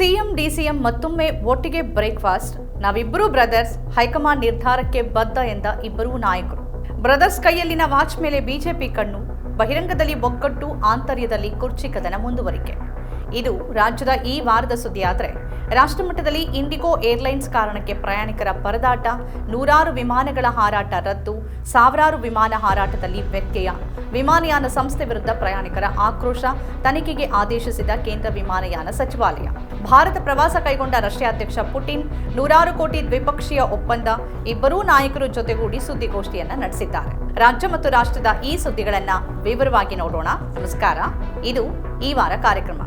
CM, DCM ಮತ್ತೊಮ್ಮೆ ಒಟ್ಟಿಗೆ breakfast. ನಾವಿಬ್ಬರು ಬ್ರದರ್ಸ್, ಹೈಕಮಾಂಡ್ ನಿರ್ಧಾರಕ್ಕೆ ಬದ್ಧ ಎಂದ ಇಬ್ಬರೂ ನಾಯಕರು. ಬ್ರದರ್ಸ್ ಕೈಯಲ್ಲಿನ ವಾಚ್ ಮೇಲೆ ಬಿಜೆಪಿ ಕಣ್ಣು, ಬಹಿರಂಗದಲ್ಲಿ ಒಗ್ಗಟ್ಟು, ಆಂತರ್ಯದಲ್ಲಿ ಕುರ್ಚಿ ಕದನ ಮುಂದುವರಿಕೆ. ಇದು ರಾಜ್ಯದ ಈ ವಾರದ ಸುದ್ದಿಯಾದರೆ ರಾಷ್ಟ್ರಮಟ್ಟದಲ್ಲಿ ಇಂಡಿಗೋ ಏರ್ಲೈನ್ಸ್ ಕಾರಣಕ್ಕೆ ಪ್ರಯಾಣಿಕರ ಪರದಾಟ, ನೂರಾರು ವಿಮಾನಗಳ ಹಾರಾಟ ರದ್ದು, ಸಾವಿರಾರು ವಿಮಾನ ಹಾರಾಟದಲ್ಲಿ ವ್ಯತ್ಯಯ. ವಿಮಾನಯಾನ ಸಂಸ್ಥೆ ವಿರುದ್ಧ ಪ್ರಯಾಣಿಕರ ಆಕ್ರೋಶ, ತನಿಖೆಗೆ ಆದೇಶಿಸಿದ ಕೇಂದ್ರ ವಿಮಾನಯಾನ ಸಚಿವಾಲಯ. ಭಾರತ ಪ್ರವಾಸ ಕೈಗೊಂಡ ರಷ್ಯಾ ಅಧ್ಯಕ್ಷ ಪುಟಿನ್, ನೂರಾರು ಕೋಟಿ ದ್ವಿಪಕ್ಷೀಯ ಒಪ್ಪಂದ, ಇಬ್ಬರೂ ನಾಯಕರು ಜೊತೆಗೂಡಿ ಸುದ್ದಿಗೋಷ್ಠಿಯನ್ನ ನಡೆಸಿದ್ದಾರೆ. ರಾಜ್ಯ ಮತ್ತು ರಾಷ್ಟ್ರದ ಈ ಸುದ್ದಿಗಳನ್ನ ವಿವರವಾಗಿ ನೋಡೋಣ. ನಮಸ್ಕಾರ. ಇದು ಈ ವಾರ ಕಾರ್ಯಕ್ರಮ.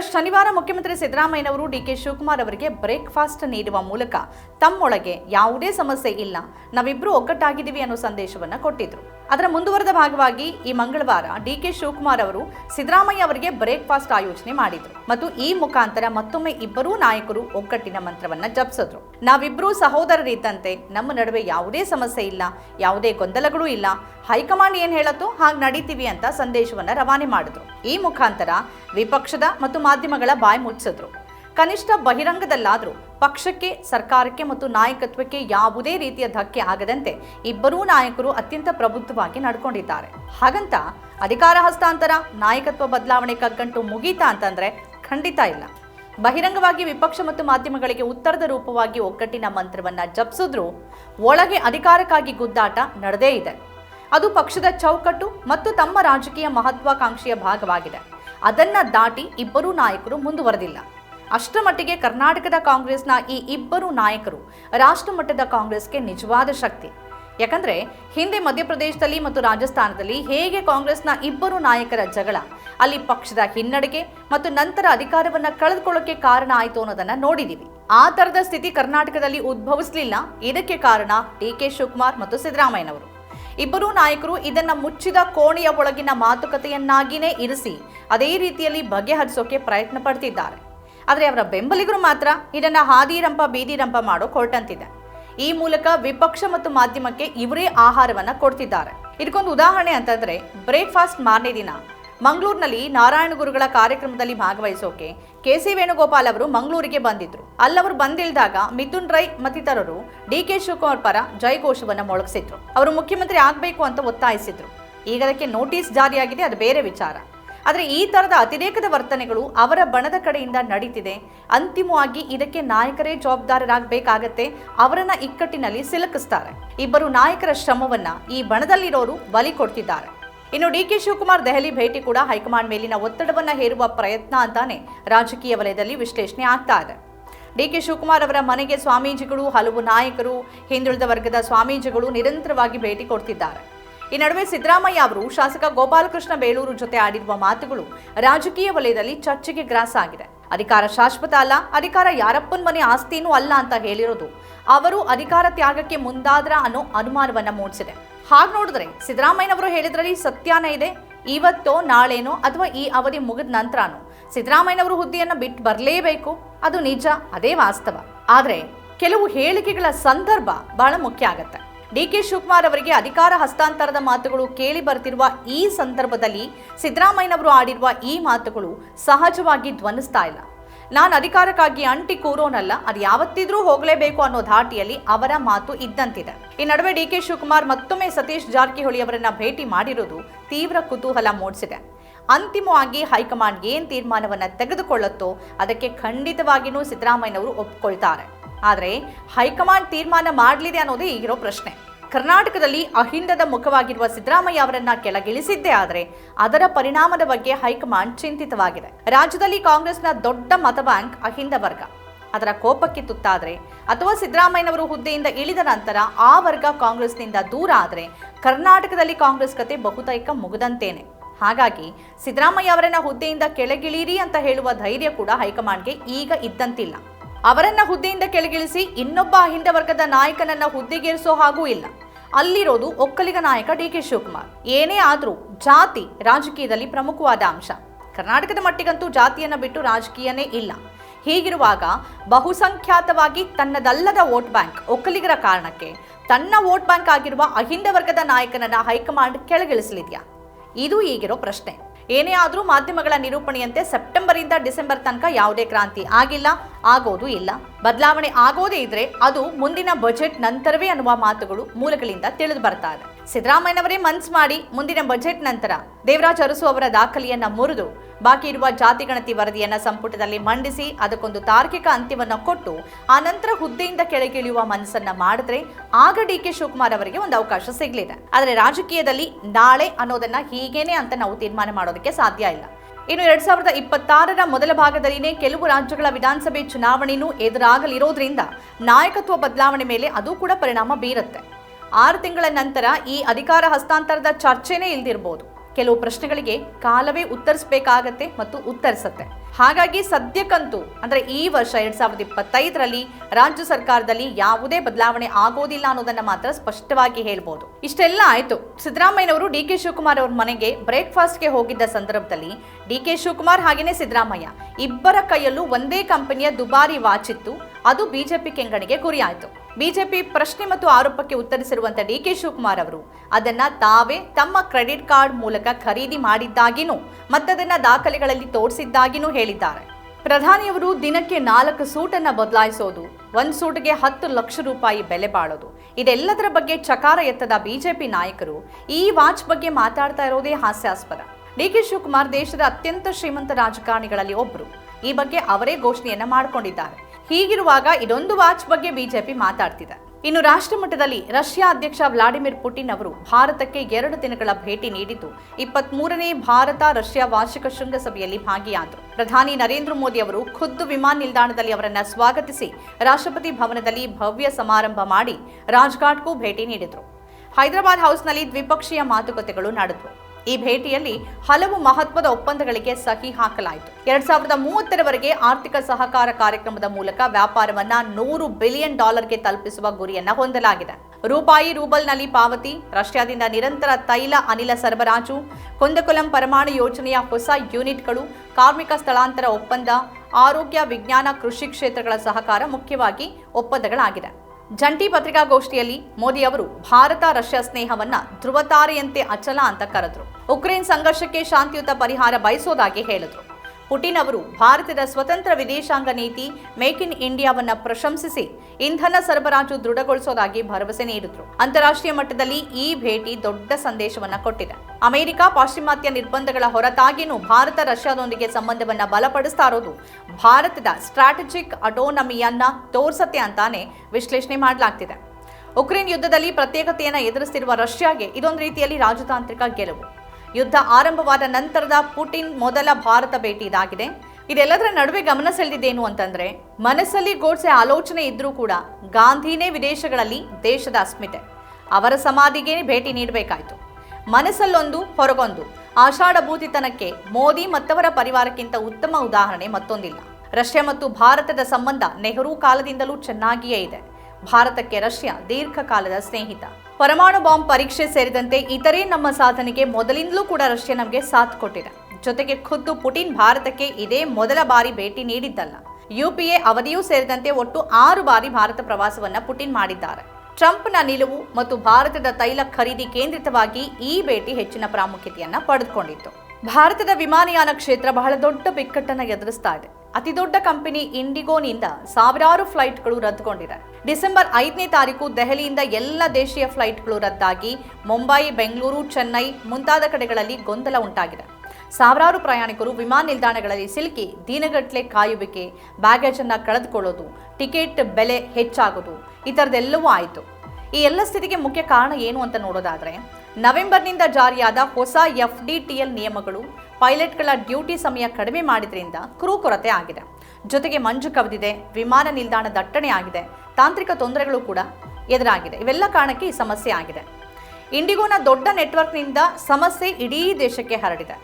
ಶನಿವಾರ ಮುಖ್ಯಮಂತ್ರಿ ಸಿದ್ದರಾಮಯ್ಯನವರು ಡಿಕೆ ಶಿವಕುಮಾರ್ ಅವರಿಗೆ ಬ್ರೇಕ್ಫಾಸ್ಟ್ ನೀಡುವ ಮೂಲಕ ತಮ್ಮೊಳಗೆ ಯಾವುದೇ ಸಮಸ್ಯೆ ಇಲ್ಲ. ನಾವಿಬ್ಬರು ಒಗ್ಗಟ್ಟಾಗಿದ್ದೀವಿ ಅನ್ನೋ ಸಂದೇಶವನ್ನ ಕೊಟ್ಟಿದ್ರು. ಅದರ ಮುಂದುವರೆದ ಭಾಗವಾಗಿ ಈ ಮಂಗಳವಾರ ಡಿ ಕೆ ಶಿವಕುಮಾರ್ ಅವರು ಸಿದ್ದರಾಮಯ್ಯ ಅವರಿಗೆ ಬ್ರೇಕ್ಫಾಸ್ಟ್ ಆಯೋಜನೆ ಮಾಡಿದ್ರು ಮತ್ತು ಈ ಮುಖಾಂತರ ಮತ್ತೊಮ್ಮೆ ಇಬ್ಬರೂ ನಾಯಕರು ಒಗ್ಗಟ್ಟಿನ ಮಂತ್ರವನ್ನ ಜಪಿಸಿದ್ರು. ನಾವಿಬ್ಬರೂ ಸಹೋದರರಿದ್ದಂತೆ ನಮ್ಮ ನಡುವೆ ಯಾವುದೇ ಸಮಸ್ಯೆ ಇಲ್ಲ, ಯಾವುದೇ ಗೊಂದಲಗಳೂ ಇಲ್ಲ. ಹೈಕಮಾಂಡ್ ಏನ್ ಹೇಳತ್ತೋ ಹಾಗೆ ನಡೀತೀವಿ ಅಂತ ಸಂದೇಶವನ್ನ ರವಾನೆ ಮಾಡಿದ್ರು. ಈ ಮುಖಾಂತರ ವಿಪಕ್ಷದ ಮತ್ತು ಮಾಧ್ಯಮಗಳ ಬಾಯಿ ಮುಚ್ಚಿಸಿದ್ರು ಕನಿಷ್ಠ ಬಹಿರಂಗದಲ್ಲಾದರೂ ಪಕ್ಷಕ್ಕೆ, ಸರ್ಕಾರಕ್ಕೆ ಮತ್ತು ನಾಯಕತ್ವಕ್ಕೆ ಯಾವುದೇ ರೀತಿಯ ಧಕ್ಕೆ ಆಗದಂತೆ ಇಬ್ಬರೂ ನಾಯಕರು ಅತ್ಯಂತ ಪ್ರಬುದ್ಧವಾಗಿ ನಡ್ಕೊಂಡಿದ್ದಾರೆ. ಹಾಗಂತ ಅಧಿಕಾರ ಹಸ್ತಾಂತರ, ನಾಯಕತ್ವ ಬದಲಾವಣೆ ಕಗ್ಗಂಟು ಮುಗೀತಾ ಅಂತಂದ್ರೆ ಖಂಡಿತ ಇಲ್ಲ. ಬಹಿರಂಗವಾಗಿ ವಿಪಕ್ಷ ಮತ್ತು ಮಾಧ್ಯಮಗಳಿಗೆ ಉತ್ತರದ ರೂಪವಾಗಿ ಒಗ್ಗಟ್ಟಿನ ಮಂತ್ರವನ್ನ ಜಪಿಸಿದ್ರು ಒಳಗೆ ಅಧಿಕಾರಕ್ಕಾಗಿ ಗುದ್ದಾಟ ನಡೆದೇ ಇದೆ. ಅದು ಪಕ್ಷದ ಚೌಕಟ್ಟು ಮತ್ತು ತಮ್ಮ ರಾಜಕೀಯ ಮಹತ್ವಾಕಾಂಕ್ಷೆಯ ಭಾಗವಾಗಿದೆ. ಅದನ್ನ ದಾಟಿ ಇಬ್ಬರೂ ನಾಯಕರು ಮುಂದುವರೆದಿಲ್ಲ. ಅಷ್ಟರ ಮಟ್ಟಿಗೆ ಕರ್ನಾಟಕದ ಕಾಂಗ್ರೆಸ್ನ ಈ ಇಬ್ಬರು ನಾಯಕರು ರಾಷ್ಟ್ರ ಮಟ್ಟದ ಕಾಂಗ್ರೆಸ್ಗೆ ನಿಜವಾದ ಶಕ್ತಿ. ಯಾಕಂದ್ರೆ ಹಿಂದೆ ಮಧ್ಯಪ್ರದೇಶದಲ್ಲಿ ಮತ್ತು ರಾಜಸ್ಥಾನದಲ್ಲಿ ಹೇಗೆ ಕಾಂಗ್ರೆಸ್ನ ಇಬ್ಬರು ನಾಯಕರ ಜಗಳ, ಅಲ್ಲಿ ಪಕ್ಷದ ಹಿನ್ನಡೆಗೆ ಮತ್ತು ನಂತರ ಅಧಿಕಾರವನ್ನ ಕಳೆದುಕೊಳ್ಳೋಕೆ ಕಾರಣ ಆಯಿತು ಅನ್ನೋದನ್ನ ನೋಡಿದೀವಿ. ಆ ತರದ ಸ್ಥಿತಿ ಕರ್ನಾಟಕದಲ್ಲಿ ಉದ್ಭವಿಸಲಿಲ್ಲ. ಇದಕ್ಕೆ ಕಾರಣ ಡಿ ಕೆ ಶಿವಕುಮಾರ್ ಮತ್ತು ಸಿದ್ದರಾಮಯ್ಯನವರು. ಇಬ್ಬರೂ ನಾಯಕರು ಇದನ್ನ ಮುಚ್ಚಿದ ಕೋಣೆಯ ಒಳಗಿನ ಮಾತುಕತೆಯನ್ನಾಗಿನೇ ಇರಿಸಿ, ಅದೇ ರೀತಿಯಲ್ಲಿ ಬಗೆಹರಿಸೋಕೆ ಪ್ರಯತ್ನ ಪಡ್ತಿದ್ದಾರೆ. ಆದರೆ ಅವರ ಬೆಂಬಲಿಗರು ಮಾತ್ರ ಇದನ್ನು ಹಾದಿರಂಪ ಬೀದಿರಂಪ ಕೋರ್ಟ್ ಅಂತಿದೆ. ಈ ಮೂಲಕ ವಿಪಕ್ಷ ಮತ್ತು ಮಾಧ್ಯಮಕ್ಕೆ ಇವರೇ ಆಹಾರವನ್ನು ಕೊಡ್ತಿದ್ದಾರೆ. ಇದಕ್ಕೊಂದು ಉದಾಹರಣೆ ಅಂತಂದರೆ ಬ್ರೇಕ್ಫಾಸ್ಟ್ ಮಾರನೇ ದಿನ. ಮಂಗಳೂರಿನಲ್ಲಿ ನಾರಾಯಣ ಗುರುಗಳ ಕಾರ್ಯಕ್ರಮದಲ್ಲಿ ಭಾಗವಹಿಸೋಕೆ ಕೆ ಸಿ ವೇಣುಗೋಪಾಲ್ ಅವರು ಮಂಗಳೂರಿಗೆ ಬಂದಿದ್ರು. ಅಲ್ಲವರು ಬಂದಿಳಿದಾಗ ಮಿಥುನ್ ರೈ ಮತ್ತಿತರರು ಡಿ ಕೆ ಶಿವಕುಮಾರ್ ಪರ ಜಯಘೋಷವನ್ನು ಮೊಳಗಿಸಿದ್ರು. ಅವರು ಮುಖ್ಯಮಂತ್ರಿ ಆಗಬೇಕು ಅಂತ ಒತ್ತಾಯಿಸಿದ್ರು. ಈಗ ಅದಕ್ಕೆ ನೋಟಿಸ್ ಜಾರಿಯಾಗಿದೆ, ಅದು ಬೇರೆ ವಿಚಾರ. ಆದರೆ ಈ ತರದ ಅತಿರೇಕದ ವರ್ತನೆಗಳು ಅವರ ಬಣದ ಕಡೆಯಿಂದ ನಡೀತಿದೆ. ಅಂತಿಮವಾಗಿ ಇದಕ್ಕೆ ನಾಯಕರೇ ಜವಾಬ್ದಾರರಾಗಬೇಕಾಗತ್ತೆ. ಅವರನ್ನ ಇಕ್ಕಟ್ಟಿನಲ್ಲಿ ಸಿಲುಕಿಸ್ತಾರೆ. ಇಬ್ಬರು ನಾಯಕರ ಶ್ರಮವನ್ನ ಈ ಬಣದಲ್ಲಿರೋರು ಬಲಿ ಕೊಡ್ತಿದ್ದಾರೆ. ಇನ್ನು ಡಿ ಕೆ ಶಿವಕುಮಾರ್ ದೆಹಲಿ ಭೇಟಿ ಕೂಡ ಹೈಕಮಾಂಡ್ ಮೇಲಿನ ಒತ್ತಡವನ್ನ ಹೇರುವ ಪ್ರಯತ್ನ ಅಂತಾನೆ ರಾಜಕೀಯ ವಲಯದಲ್ಲಿ ವಿಶ್ಲೇಷಣೆ ಆಗ್ತಾ ಇದೆ. ಡಿ ಕೆ ಶಿವಕುಮಾರ್ ಅವರ ಮನೆಗೆ ಸ್ವಾಮೀಜಿಗಳು, ಹಲವು ನಾಯಕರು, ಹಿಂದುಳಿದ ವರ್ಗದ ಸ್ವಾಮೀಜಿಗಳು ನಿರಂತರವಾಗಿ ಭೇಟಿ ಕೊಡ್ತಿದ್ದಾರೆ. ಈ ನಡುವೆ ಸಿದ್ದರಾಮಯ್ಯ ಅವರು ಶಾಸಕ ಗೋಪಾಲಕೃಷ್ಣ ಬೇಳೂರು ಜೊತೆ ಆಡಿರುವ ಮಾತುಗಳು ರಾಜಕೀಯ ವಲಯದಲ್ಲಿ ಚರ್ಚೆಗೆ ಗ್ರಾಸ ಆಗಿದೆ. ಅಧಿಕಾರ ಶಾಶ್ವತ ಅಲ್ಲ, ಅಧಿಕಾರ ಯಾರಪ್ಪನ ಮನೆ ಆಸ್ತಿನೂ ಅಲ್ಲ ಅಂತ ಹೇಳಿರೋದು ಅವರು ಅಧಿಕಾರ ತ್ಯಾಗಕ್ಕೆ ಮುಂದಾದ್ರ ಅನ್ನೋ ಅನುಮಾನವನ್ನ ಮೂಡಿಸಿದೆ. ಹಾಗೆ ನೋಡಿದ್ರೆ ಸಿದ್ದರಾಮಯ್ಯನವರು ಹೇಳಿದ್ರಲ್ಲಿ ಸತ್ಯಾನ ಇದೆ, ಇವತ್ತೋ ನಾಳೆನೋ ಅಥವಾ ಈ ಅವಧಿ ಮುಗಿದ ನಂತರನೋ. ಸಿದ್ದರಾಮಯ್ಯನವರು ಹುದ್ದೆಯನ್ನು ಬಿಟ್ಟು ಬರಲೇಬೇಕು, ಅದು ನಿಜ, ಅದೇ ವಾಸ್ತವ. ಆದರೆ ಕೆಲವು ಹೇಳಿಕೆಗಳ ಸಂದರ್ಭ ಬಹಳ ಮುಖ್ಯ ಆಗತ್ತೆ. ಡಿ ಕೆ ಶಿವಕುಮಾರ್ ಅವರಿಗೆ ಅಧಿಕಾರ ಹಸ್ತಾಂತರದ ಮಾತುಗಳು ಕೇಳಿ ಬರ್ತಿರುವ ಈ ಸಂದರ್ಭದಲ್ಲಿ ಸಿದ್ದರಾಮಯ್ಯನವರು ಆಡಿರುವ ಈ ಮಾತುಗಳು ಸಹಜವಾಗಿ ಧ್ವನಿಸ್ತಾ ಇಲ್ಲ. ನಾನು ಅಧಿಕಾರಕ್ಕಾಗಿ ಅಂಟಿ ಕೂರೋನಲ್ಲ, ಅದು ಯಾವತ್ತಿದ್ರೂ ಹೋಗಲೇಬೇಕು ಅನ್ನೋ ಧಾಟಿಯಲ್ಲಿ ಅವರ ಮಾತು ಇದ್ದಂತಿದೆ. ಈ ನಡುವೆ ಡಿ ಕೆ ಶಿವಕುಮಾರ್ ಮತ್ತೊಮ್ಮೆ ಸತೀಶ್ ಜಾರಕಿಹೊಳಿ ಅವರನ್ನ ಭೇಟಿ ಮಾಡಿರುವುದು ತೀವ್ರ ಕುತೂಹಲ ಮೂಡಿಸಿದೆ. ಅಂತಿಮವಾಗಿ ಹೈಕಮಾಂಡ್ ಏನು ತೀರ್ಮಾನವನ್ನು ತೆಗೆದುಕೊಳ್ಳುತ್ತೋ ಅದಕ್ಕೆ ಖಂಡಿತವಾಗಿಯೂ ಸಿದ್ದರಾಮಯ್ಯನವರು ಒಪ್ಕೊಳ್ತಾರೆ. ಆದರೆ ಹೈಕಮಾಂಡ್ ತೀರ್ಮಾನ ಮಾಡಲಿದೆ ಅನ್ನೋದೇ ಈಗಿರೋ ಪ್ರಶ್ನೆ. ಕರ್ನಾಟಕದಲ್ಲಿ ಅಹಿಂದದ ಮುಖವಾಗಿರುವ ಸಿದ್ದರಾಮಯ್ಯ ಅವರನ್ನ ಕೆಳಗಿಳಿಸಿದ್ದೇ ಆದರೆ ಅದರ ಪರಿಣಾಮದ ಬಗ್ಗೆ ಹೈಕಮಾಂಡ್ ಚಿಂತಿತವಾಗಿದೆ. ರಾಜ್ಯದಲ್ಲಿ ಕಾಂಗ್ರೆಸ್ನ ದೊಡ್ಡ ಮತಬ್ಯಾಂಕ್ ಅಹಿಂದ ವರ್ಗ. ಅದರ ಕೋಪಕ್ಕೆ ತುತ್ತಾದರೆ ಅಥವಾ ಸಿದ್ದರಾಮಯ್ಯನವರು ಹುದ್ದೆಯಿಂದ ಇಳಿದ ನಂತರ ಆ ವರ್ಗ ಕಾಂಗ್ರೆಸ್ನಿಂದ ದೂರ ಆದರೆ ಕರ್ನಾಟಕದಲ್ಲಿ ಕಾಂಗ್ರೆಸ್ ಕತೆ ಬಹುತೇಕ ಮುಗಿದಂತೇನೆ. ಹಾಗಾಗಿ ಸಿದ್ದರಾಮಯ್ಯ ಅವರನ್ನ ಹುದ್ದೆಯಿಂದ ಕೆಳಗಿಳಿರಿ ಅಂತ ಹೇಳುವ ಧೈರ್ಯ ಕೂಡ ಹೈಕಮಾಂಡ್ಗೆ ಈಗ ಇದ್ದಂತಿಲ್ಲ. ಅವರನ್ನ ಹುದ್ದೆಯಿಂದ ಕೆಳಗಿಳಿಸಿ ಇನ್ನೊಬ್ಬ ಅಹಿಂದ ವರ್ಗದ ನಾಯಕನನ್ನ ಹುದ್ದೆಗೇರಿಸೋ ಹಾಗೂ ಇಲ್ಲ. ಅಲ್ಲಿರೋದು ಒಕ್ಕಲಿಗ ನಾಯಕ ಡಿ ಕೆ ಶಿವಕುಮಾರ್. ಏನೇ ಆದರೂ ಜಾತಿ ರಾಜಕೀಯದಲ್ಲಿ ಪ್ರಮುಖವಾದ ಅಂಶ. ಕರ್ನಾಟಕದ ಮಟ್ಟಿಗಂತೂ ಜಾತಿಯನ್ನ ಬಿಟ್ಟು ರಾಜಕೀಯನೇ ಇಲ್ಲ. ಹೀಗಿರುವಾಗ ಬಹುಸಂಖ್ಯಾತವಾಗಿ ತನ್ನದಲ್ಲದ ವೋಟ್ ಬ್ಯಾಂಕ್ ಒಕ್ಕಲಿಗರ ಕಾರಣಕ್ಕೆ ತನ್ನ ವೋಟ್ ಬ್ಯಾಂಕ್ ಆಗಿರುವ ಅಹಿಂದ ವರ್ಗದ ನಾಯಕನನ್ನ ಹೈಕಮಾಂಡ್ ಕೆಳಗಿಳಿಸಲಿದೆಯಾ? ಇದು ಈಗಿರೋ ಪ್ರಶ್ನೆ. ಏನೇ ಆದರೂ ಮಾಧ್ಯಮಗಳ ನಿರೂಪಣೆಯಂತೆ ಸೆಪ್ಟೆಂಬರ್ ಇಂದ ಡಿಸೆಂಬರ್ ತನಕ ಯಾವುದೇ ಕ್ರಾಂತಿ ಆಗಿಲ್ಲ, ಆಗೋದು ಇಲ್ಲ. ಬದಲಾವಣೆ ಆಗೋದೇ ಇದ್ರೆ ಅದು ಮುಂದಿನ ಬಜೆಟ್ ನಂತರವೇ ಅನ್ನುವ ಮಾತುಗಳು ಮೂಲಗಳಿಂದ ತಿಳಿದು ಬರ್ತಾ ಇದೆ. ಸಿದ್ದರಾಮಯ್ಯನವರೇ ಮನ್ಸ್ ಮಾಡಿ ಮುಂದಿನ ಬಜೆಟ್ ನಂತರ ದೇವರಾಜ್ ಅರಸು ಅವರ ದಾಖಲೆಯನ್ನ ಮುರಿದು ಬಾಕಿ ಇರುವ ಜಾತಿ ಗಣತಿ ವರದಿಯನ್ನ ಸಂಪುಟದಲ್ಲಿ ಮಂಡಿಸಿ ಅದಕ್ಕೊಂದು ತಾರ್ಕಿಕ ಅಂತ್ಯವನ್ನ ಕೊಟ್ಟು ಆ ನಂತರ ಹುದ್ದೆಯಿಂದ ಕೆಳಗಿಳಿಯುವ ಮನಸ್ಸನ್ನ ಮಾಡಿದ್ರೆ ಆಗ ಡಿ ಕೆ ಶಿವಕುಮಾರ್ ಅವರಿಗೆ ಒಂದು ಅವಕಾಶ ಸಿಗಲಿದೆ. ಆದರೆ ರಾಜಕೀಯದಲ್ಲಿ ನಾಳೆ ಅನ್ನೋದನ್ನ ಹೀಗೇನೆ ಅಂತ ನಾವು ತೀರ್ಮಾನ ಮಾಡೋದಕ್ಕೆ ಸಾಧ್ಯ ಇಲ್ಲ. ಇನ್ನು ಎರಡ್ ಸಾವಿರದ ಇಪ್ಪತ್ತಾರರ ಮೊದಲ ಭಾಗದಲ್ಲಿನೇ ಕೆಲವು ರಾಜ್ಯಗಳ ವಿಧಾನಸಭೆ ಚುನಾವಣೆಯೂ ಎದುರಾಗಲಿರೋದ್ರಿಂದ ನಾಯಕತ್ವ ಬದಲಾವಣೆ ಮೇಲೆ ಅದು ಕೂಡ ಪರಿಣಾಮ ಬೀರುತ್ತೆ. ಆರು ತಿಂಗಳ ನಂತರ ಈ ಅಧಿಕಾರ ಹಸ್ತಾಂತರದ ಚರ್ಚೆನೇ ಇಲ್ದಿರ್ಬೋದು. ಕೆಲವು ಪ್ರಶ್ನೆಗಳಿಗೆ ಕಾಲವೇ ಉತ್ತರಿಸಬೇಕಾಗತ್ತೆ ಮತ್ತು ಉತ್ತರಿಸತ್ತೆ. ಹಾಗಾಗಿ ಸದ್ಯಕ್ಕಂತೂ, ಅಂದ್ರೆ ಈ ವರ್ಷ ಎರಡ್ ಸಾವಿರದ ಇಪ್ಪತ್ತೈದರಲ್ಲಿ ರಾಜ್ಯ ಸರ್ಕಾರದಲ್ಲಿ ಯಾವುದೇ ಬದಲಾವಣೆ ಆಗೋದಿಲ್ಲ ಅನ್ನೋದನ್ನ ಮಾತ್ರ ಸ್ಪಷ್ಟವಾಗಿ ಹೇಳ್ಬೋದು. ಇಷ್ಟೆಲ್ಲ ಆಯ್ತು. ಸಿದ್ದರಾಮಯ್ಯನವರು ಡಿ ಕೆ ಶಿವಕುಮಾರ್ ಅವ್ರ ಮನೆಗೆ ಬ್ರೇಕ್ಫಾಸ್ಟ್ಗೆ ಹೋಗಿದ್ದ ಸಂದರ್ಭದಲ್ಲಿ ಡಿ ಕೆ ಶಿವಕುಮಾರ್ ಹಾಗೇನೆ ಸಿದ್ದರಾಮಯ್ಯ ಇಬ್ಬರ ಕೈಯಲ್ಲೂ ಒಂದೇ ಕಂಪನಿಯ ದುಬಾರಿ ವಾಚಿತ್ತು. ಅದು ಬಿಜೆಪಿ ಕೆಂಗಣಿಗೆ ಗುರಿಯಾಯಿತು ಬಿಜೆಪಿ ಪ್ರಶ್ನೆ ಮತ್ತು ಆರೋಪಕ್ಕೆ ಉತ್ತರಿಸಿರುವಂತ ಡಿ ಕೆ ಶಿವಕುಮಾರ್ ಅವರು. ಅದನ್ನ ತಾವೇ ತಮ್ಮ ಕ್ರೆಡಿಟ್ ಕಾರ್ಡ್ ಮೂಲಕ ಖರೀದಿ ಮಾಡಿದ್ದಾಗಿನೂ, ಮತ್ತದನ್ನ ದಾಖಲೆಗಳಲ್ಲಿ ತೋರಿಸಿದ್ದಾಗಿನೂ ಹೇಳಿದ್ದಾರೆ. ಪ್ರಧಾನಿಯವರು ದಿನಕ್ಕೆ ನಾಲ್ಕು ಸೂಟನ್ನ ಬದಲಾಯಿಸೋದು, ಒಂದು ಸೂಟ್ಗೆ ಹತ್ತು ಲಕ್ಷ ರೂಪಾಯಿ ಬೆಲೆ ಬಾಳೋದು. ಇದೆಲ್ಲದರ ಬಗ್ಗೆ ಚಕಾರ ಎತ್ತದ ಬಿಜೆಪಿ ನಾಯಕರು ಈ ವಾಚ್ ಬಗ್ಗೆ ಮಾತಾಡ್ತಾ ಇರೋದೇ ಹಾಸ್ಯಾಸ್ಪದ. ಡಿ ಕೆ ಶಿವಕುಮಾರ್ ದೇಶದ ಅತ್ಯಂತ ಶ್ರೀಮಂತ ರಾಜಕಾರಣಿಗಳಲ್ಲಿ ಒಬ್ಬರು ಈ ಬಗ್ಗೆ ಅವರೇ ಘೋಷಣೆಯನ್ನ ಮಾಡಿಕೊಂಡಿದ್ದಾರೆ. ಹೀಗಿರುವಾಗ ಇದೊಂದು ವಾಚ್ ಬಗ್ಗೆ ಬಿಜೆಪಿ ಮಾತಾಡ್ತಿದೆ. ಇನ್ನು ರಾಷ್ಟ್ರ ಮಟ್ಟದಲ್ಲಿ ರಷ್ಯಾ ಅಧ್ಯಕ್ಷ ವ್ಲಾಡಿಮಿರ್ ಪುಟಿನ್ ಅವರು ಭಾರತಕ್ಕೆ ಎರಡು ದಿನಗಳ ಭೇಟಿ ನೀಡಿದ್ದು ಇಪ್ಪತ್ತ್ ಮೂರನೇ ಭಾರತ ರಷ್ಯಾ ವಾರ್ಷಿಕ ಶೃಂಗಸಭೆಯಲ್ಲಿ ಭಾಗಿಯಾದರು. ಪ್ರಧಾನಿ ನರೇಂದ್ರ ಮೋದಿ ಅವರು ಖುದ್ದು ವಿಮಾನ ನಿಲ್ದಾಣದಲ್ಲಿ ಅವರನ್ನು ಸ್ವಾಗತಿಸಿ ರಾಷ್ಟ್ರಪತಿ ಭವನದಲ್ಲಿ ಭವ್ಯ ಸಮಾರಂಭ ಮಾಡಿ ರಾಜ್ಘಾಟ್ಗೂ ಭೇಟಿ ನೀಡಿದರು. ಹೈದರಾಬಾದ್ ಹೌಸ್ನಲ್ಲಿ ದ್ವಿಪಕ್ಷೀಯ ಮಾತುಕತೆಗಳು ನಡೆದವು. ಈ ಭೇಟಿಯಲ್ಲಿ ಹಲವು ಮಹತ್ವದ ಒಪ್ಪಂದಗಳಿಗೆ ಸಹಿ ಹಾಕಲಾಯಿತು. ಎರಡ್ ಸಾವಿರದ ಮೂವತ್ತರವರೆಗೆ ಆರ್ಥಿಕ ಸಹಕಾರ ಕಾರ್ಯಕ್ರಮದ ಮೂಲಕ ವ್ಯಾಪಾರವನ್ನ ನೂರು ಬಿಲಿಯನ್ ಡಾಲರ್ಗೆ ತಲುಪಿಸುವ ಗುರಿಯನ್ನ ಹೊಂದಲಾಗಿದೆ. ರೂಪಾಯಿ ರೂಬಲ್ನಲ್ಲಿ ಪಾವತಿ, ರಷ್ಯಾದಿಂದ ನಿರಂತರ ತೈಲ, ಅನಿಲ ಸರಬರಾಜು, ಕುಂದಕುಲಂ ಪರಮಾಣು ಯೋಜನೆಯ ಹೊಸ ಯೂನಿಟ್ಗಳು, ಕಾರ್ಮಿಕ ಸ್ಥಳಾಂತರ ಒಪ್ಪಂದ, ಆರೋಗ್ಯ ವಿಜ್ಞಾನ ಕೃಷಿ ಕ್ಷೇತ್ರಗಳ ಸಹಕಾರ ಮುಖ್ಯವಾಗಿ ಒಪ್ಪಂದಗಳಾಗಿದೆ ಜಂಟಿ ಪತ್ರಿಕಾಗೋಷ್ಠಿಯಲ್ಲಿ ಮೋದಿ ಅವರು ಭಾರತ ರಷ್ಯಾ ಸ್ನೇಹವನ್ನ ಧ್ರುವತಾರೆಯಂತೆ ಅಚಲ ಅಂತ ಕರೆದ್ರು. ಉಕ್ರೇನ್ ಸಂಘರ್ಷಕ್ಕೆ ಶಾಂತಿಯುತ ಪರಿಹಾರ ಬಯಸೋದಾಗಿ ಹೇಳಿದ್ರು. ಪುಟಿನ್ ಅವರು ಭಾರತದ ಸ್ವತಂತ್ರ ವಿದೇಶಾಂಗ ನೀತಿ, ಮೇಕ್ ಇನ್ ಇಂಡಿಯಾವನ್ನ ಪ್ರಶಂಸಿಸಿ ಇಂಧನ ಸರಬರಾಜು ದೃಢಗೊಳಿಸೋದಾಗಿ ಭರವಸೆ ನೀಡಿದ್ರು. ಅಂತಾರಾಷ್ಟ್ರೀಯ ಮಟ್ಟದಲ್ಲಿ ಈ ಭೇಟಿ ದೊಡ್ಡ ಸಂದೇಶವನ್ನ ಕೊಟ್ಟಿದೆ. ಅಮೆರಿಕ ಪಾಶ್ಚಿಮಾತ್ಯ ನಿರ್ಬಂಧಗಳ ಹೊರತಾಗಿಯೂ ಭಾರತ ರಷ್ಯಾದೊಂದಿಗೆ ಸಂಬಂಧವನ್ನ ಬಲಪಡಿಸ್ತಾ ಇರೋದು ಭಾರತದ ಸ್ಟ್ರಾಟಜಿಕ್ ಅಟೋನಮಿಯನ್ನ ತೋರ್ಸತ್ತೆ ಅಂತಾನೆ ವಿಶ್ಲೇಷಣೆ ಮಾಡಲಾಗ್ತಿದೆ. ಉಕ್ರೇನ್ ಯುದ್ಧದಲ್ಲಿ ಪ್ರತ್ಯೇಕತೆಯನ್ನು ಎದುರಿಸ್ತಿರುವ ರಷ್ಯಾಗೆ ಇದೊಂದು ರೀತಿಯಲ್ಲಿ ರಾಜತಾಂತ್ರಿಕ ಗೆಲುವು. ಯುದ್ಧ ಆರಂಭವಾದ ನಂತರದ ಪುಟಿನ್ ಮೊದಲ ಭಾರತ ಭೇಟಿ ಇದಾಗಿದೆ. ಇದೆಲ್ಲದರ ನಡುವೆ ಗಮನ ಸೆಳೆದಿದ್ದೇನು ಅಂತಂದ್ರೆ, ಮನಸ್ಸಲ್ಲಿ ಗೋಡ್ಸೆ ಆಲೋಚನೆ ಇದ್ರೂ ಕೂಡ ಗಾಂಧಿನೇ ವಿದೇಶಗಳಲ್ಲಿ ದೇಶದ ಅಸ್ಮಿತೆ. ಅವರ ಸಮಾಧಿಗೆ ಭೇಟಿ ನೀಡಬೇಕಾಯ್ತು. ಮನಸ್ಸಲ್ಲೊಂದು ಹೊರಗೊಂದು. ಆಷಾಢಭೂತಿತನಕ್ಕೆ ಮೋದಿ ಮತ್ತವರ ಪರಿವಾರಕ್ಕಿಂತ ಉತ್ತಮ ಉದಾಹರಣೆ ಮತ್ತೊಂದಿಲ್ಲ. ರಷ್ಯಾ ಮತ್ತು ಭಾರತದ ಸಂಬಂಧ ನೆಹರು ಕಾಲದಿಂದಲೂ ಚೆನ್ನಾಗಿಯೇ ಇದೆ. ಭಾರತಕ್ಕೆ ರಷ್ಯಾ ದೀರ್ಘಕಾಲದ ಸ್ನೇಹಿತ. ಪರಮಾಣು ಬಾಂಬ್ ಪರೀಕ್ಷೆ ಸೇರಿದಂತೆ ಇತರೆ ನಮ್ಮ ಸಾಧನೆಗೆ ಮೊದಲಿಂದಲೂ ಕೂಡ ರಷ್ಯಾ ನಮಗೆ ಸಾಥ್ ಕೊಟ್ಟಿದೆ. ಜೊತೆಗೆ ಖುದ್ದು ಪುಟಿನ್ ಭಾರತಕ್ಕೆ ಇದೇ ಮೊದಲ ಬಾರಿ ಭೇಟಿ ನೀಡಿದ್ದಲ್ಲ. ಯುಪಿಎ ಅವಧಿಯೂ ಸೇರಿದಂತೆ ಒಟ್ಟು ಆರು ಬಾರಿ ಭಾರತ ಪ್ರವಾಸವನ್ನ ಪುಟಿನ್ ಮಾಡಿದ್ದಾರೆ. ಟ್ರಂಪ್ನ ನಿಲುವು ಮತ್ತು ಭಾರತದ ತೈಲ ಖರೀದಿ ಕೇಂದ್ರಿತವಾಗಿ ಈ ಭೇಟಿ ಹೆಚ್ಚಿನ ಪ್ರಾಮುಖ್ಯತೆಯನ್ನು ಪಡೆದುಕೊಂಡಿತ್ತು. ಭಾರತದ ವಿಮಾನಯಾನ ಕ್ಷೇತ್ರ ಬಹಳ ದೊಡ್ಡ ಬಿಕ್ಕಟ್ಟನ್ನು ಎದುರಿಸ್ತಾ ಇದೆ. ಅತಿ ದೊಡ್ಡ ಕಂಪನಿ ಇಂಡಿಗೋನಿಂದ ಸಾವಿರಾರು ಫ್ಲೈಟ್ಗಳು ರದ್ದುಗೊಂಡಿದೆ. ಡಿಸೆಂಬರ್ ಐದನೇ ತಾರೀಕು ದೆಹಲಿಯಿಂದ ಎಲ್ಲ ದೇಶೀಯ ಫ್ಲೈಟ್ಗಳು ರದ್ದಾಗಿ ಮುಂಬೈ, ಬೆಂಗಳೂರು, ಚೆನ್ನೈ ಮುಂತಾದ ಕಡೆಗಳಲ್ಲಿ ಗೊಂದಲ ಉಂಟಾಗಿದೆ. ಸಾವಿರಾರು ಪ್ರಯಾಣಿಕರು ವಿಮಾನ ನಿಲ್ದಾಣಗಳಲ್ಲಿ ಸಿಲುಕಿ ದಿನಗಟ್ಟಲೆ ಕಾಯುವಿಕೆ ಬ್ಯಾಗೇಜ್ ಅನ್ನ ಕಳೆದುಕೊಳ್ಳೋದು, ಟಿಕೆಟ್ ಬೆಲೆ ಹೆಚ್ಚಾಗೋದು ಈ ಥರದ್ದೆಲ್ಲವೂ ಆಯಿತು. ಈ ಎಲ್ಲ ಸ್ಥಿತಿಗೆ ಮುಖ್ಯ ಕಾರಣ ಏನು ಅಂತ ನೋಡೋದಾದ್ರೆ, ನವೆಂಬರ್ನಿಂದ ಜಾರಿಯಾದ ಹೊಸ ಎಫ್ ಡಿ ಟಿ ಎಲ್ ನಿಯಮಗಳು ಪೈಲಟ್ಗಳ ಡ್ಯೂಟಿ ಸಮಯ ಕಡಿಮೆ ಮಾಡಿದ್ರಿಂದ ಕ್ರೂ ಕೊರತೆ ಆಗಿದೆ. ಜೊತೆಗೆ ಮಂಜು ಕವಿದಿದೆ, ವಿಮಾನ ನಿಲ್ದಾಣ ದಟ್ಟಣೆ ಆಗಿದೆ, ತಾಂತ್ರಿಕ ತೊಂದರೆಗಳು ಕೂಡ ಎದುರಾಗಿದೆ. ಇವೆಲ್ಲ ಕಾರಣಕ್ಕೆ ಈ ಸಮಸ್ಯೆ ಆಗಿದೆ. ಇಂಡಿಗೋನ ದೊಡ್ಡ ನೆಟ್ವರ್ಕ್ನಿಂದ ಸಮಸ್ಯೆ ಇಡೀ ದೇಶಕ್ಕೆ ಹರಡಿದೆ.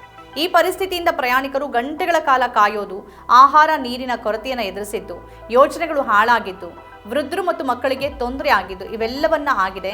ಈ ಪರಿಸ್ಥಿತಿಯಿಂದ ಪ್ರಯಾಣಿಕರು ಗಂಟೆಗಳ ಕಾಲ ಕಾಯೋದು, ಆಹಾರ, ನೀರಿನ ಕೊರತೆಯನ್ನು ಎದುರಿಸಿದ್ದು ಯೋಜನೆಗಳು ಹಾಳಾಗಿದ್ದು, ವೃದ್ಧರು ಮತ್ತು ಮಕ್ಕಳಿಗೆ ತೊಂದರೆ ಆಗಿದ್ದು, ಇವೆಲ್ಲವನ್ನ ಆಗಿದೆ.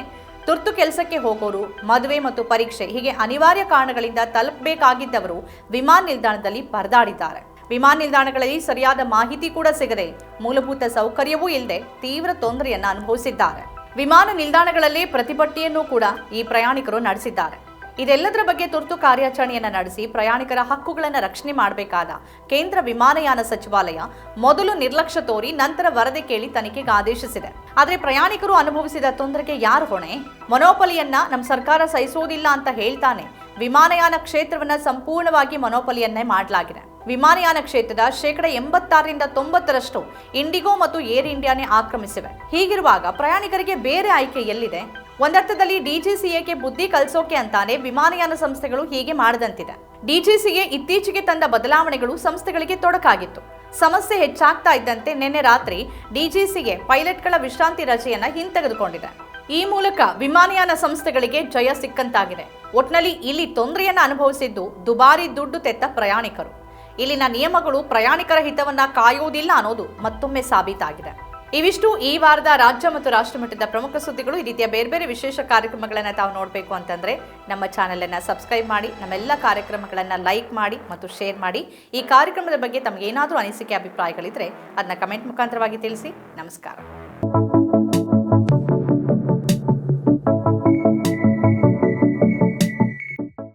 ತುರ್ತು ಕೆಲಸಕ್ಕೆ ಹೋಗೋರು, ಮದುವೆ ಮತ್ತು ಪರೀಕ್ಷೆ ಹೀಗೆ ಅನಿವಾರ್ಯ ಕಾರಣಗಳಿಂದ ತಲುಪಬೇಕಾಗಿದ್ದವರು ವಿಮಾನ ನಿಲ್ದಾಣದಲ್ಲಿ ಪರದಾಡಿದ್ದಾರೆ. ವಿಮಾನ ನಿಲ್ದಾಣಗಳಲ್ಲಿ ಸರಿಯಾದ ಮಾಹಿತಿ ಕೂಡ ಸಿಗದೆ ಮೂಲಭೂತ ಸೌಕರ್ಯವೂ ಇಲ್ಲದೆ ತೀವ್ರ ತೊಂದರೆಯನ್ನು ಅನುಭವಿಸಿದ್ದಾರೆ. ವಿಮಾನ ನಿಲ್ದಾಣಗಳಲ್ಲಿ ಪ್ರತಿಭಟನೆಯನ್ನು ಕೂಡ ಈ ಪ್ರಯಾಣಿಕರು ನಡೆಸಿದ್ದಾರೆ. ಇದೆಲ್ಲದರ ಬಗ್ಗೆ ತುರ್ತು ಕಾರ್ಯಾಚರಣೆಯನ್ನು ನಡೆಸಿ ಪ್ರಯಾಣಿಕರ ಹಕ್ಕುಗಳನ್ನು ರಕ್ಷಣೆ ಮಾಡಬೇಕಾದ ಕೇಂದ್ರ ವಿಮಾನಯಾನ ಸಚಿವಾಲಯ ಮೊದಲು ನಿರ್ಲಕ್ಷ್ಯ ತೋರಿ ನಂತರ ವರದಿ ಕೇಳಿ ತನಿಖೆಗೆ ಆದೇಶಿಸಿದೆ. ಆದರೆ ಪ್ರಯಾಣಿಕರು ಅನುಭವಿಸಿದ ತೊಂದರೆಗೆ ಯಾರು ಹೊಣೆ? ಮನೋಪಲಿಯನ್ನ ನಮ್ಮ ಸರ್ಕಾರ ಸಹಿಸುವುದಿಲ್ಲ ಅಂತ ಹೇಳ್ತಾನೆ. ವಿಮಾನಯಾನ ಕ್ಷೇತ್ರವನ್ನ ಸಂಪೂರ್ಣವಾಗಿ ಮನೋಪಲಿಯನ್ನೇ ಮಾಡಲಾಗಿದೆ. ವಿಮಾನಯಾನ ಕ್ಷೇತ್ರದ ಶೇಕಡ ಎಂಬತ್ತಾರರಿಂದ ತೊಂಬತ್ತರಷ್ಟು ಇಂಡಿಗೋ ಮತ್ತು ಏರ್ ಇಂಡಿಯಾನೇ ಆಕ್ರಮಿಸಿವೆ. ಹೀಗಿರುವಾಗ ಪ್ರಯಾಣಿಕರಿಗೆ ಬೇರೆ ಆಯ್ಕೆ ಎಲ್ಲಿದೆ? ಒಂದರ್ಥದಲ್ಲಿ ಡಿಜಿಸಿಎಗೆ ಬುದ್ಧಿ ಕಲಿಸೋಕೆ ಅಂತಾನೆ ವಿಮಾನಯಾನ ಸಂಸ್ಥೆಗಳು ಹೀಗೆ ಮಾಡದಂತಿದೆ. ಡಿಜಿಸಿಎ ಇತ್ತೀಚೆಗೆ ತಂದ ಬದಲಾವಣೆಗಳು ಸಂಸ್ಥೆಗಳಿಗೆ ತೊಡಕಾಗಿತ್ತು. ಸಮಸ್ಯೆ ಹೆಚ್ಚಾಗ್ತಾ ಇದ್ದಂತೆ ನಿನ್ನೆ ರಾತ್ರಿ ಡಿಜಿಸಿಎ ಪೈಲಟ್ಗಳ ವಿಶ್ರಾಂತಿ ರಜೆಯನ್ನು ಹಿಂತೆಗೆದುಕೊಂಡಿದೆ. ಈ ಮೂಲಕ ವಿಮಾನಯಾನ ಸಂಸ್ಥೆಗಳಿಗೆ ಜಯ ಸಿಕ್ಕಂತಾಗಿದೆ. ಒಟ್ನಲ್ಲಿ ಇಲ್ಲಿ ತೊಂದರೆಯನ್ನ ಅನುಭವಿಸಿದ್ದು ದುಬಾರಿ ದುಡ್ಡು ತೆತ್ತ ಪ್ರಯಾಣಿಕರು. ಇಲ್ಲಿನ ನಿಯಮಗಳು ಪ್ರಯಾಣಿಕರ ಹಿತವನ್ನ ಕಾಯುವುದಿಲ್ಲ ಅನ್ನೋದು ಮತ್ತೊಮ್ಮೆ ಸಾಬೀತಾಗಿದೆ. ಇವಿಷ್ಟು ಈ ವಾರದ ರಾಜ್ಯ ಮತ್ತು ರಾಷ್ಟ್ರ ಮಟ್ಟದ ಪ್ರಮುಖ ಸುದ್ದಿಗಳು. ಈ ರೀತಿಯ ಬೇರೆ ಬೇರೆ ವಿಶೇಷ ಕಾರ್ಯಕ್ರಮಗಳನ್ನು ತಾವು ನೋಡಬೇಕು ಅಂತಂದ್ರೆ ನಮ್ಮ ಚಾನೆಲನ್ನು ಸಬ್ಸ್ಕ್ರೈಬ್ ಮಾಡಿ ನಮ್ಮೆಲ್ಲ ಕಾರ್ಯಕ್ರಮಗಳನ್ನು ಲೈಕ್ ಮಾಡಿ ಮತ್ತು ಶೇರ್ ಮಾಡಿ. ಈ ಕಾರ್ಯಕ್ರಮದ ಬಗ್ಗೆ ತಮಗೇನಾದರೂ ಅನಿಸಿಕೆ, ಅಭಿಪ್ರಾಯಗಳಿದ್ರೆ ಅದನ್ನ ಕಮೆಂಟ್ ಮುಖಾಂತರವಾಗಿ ತಿಳಿಸಿ. ನಮಸ್ಕಾರ.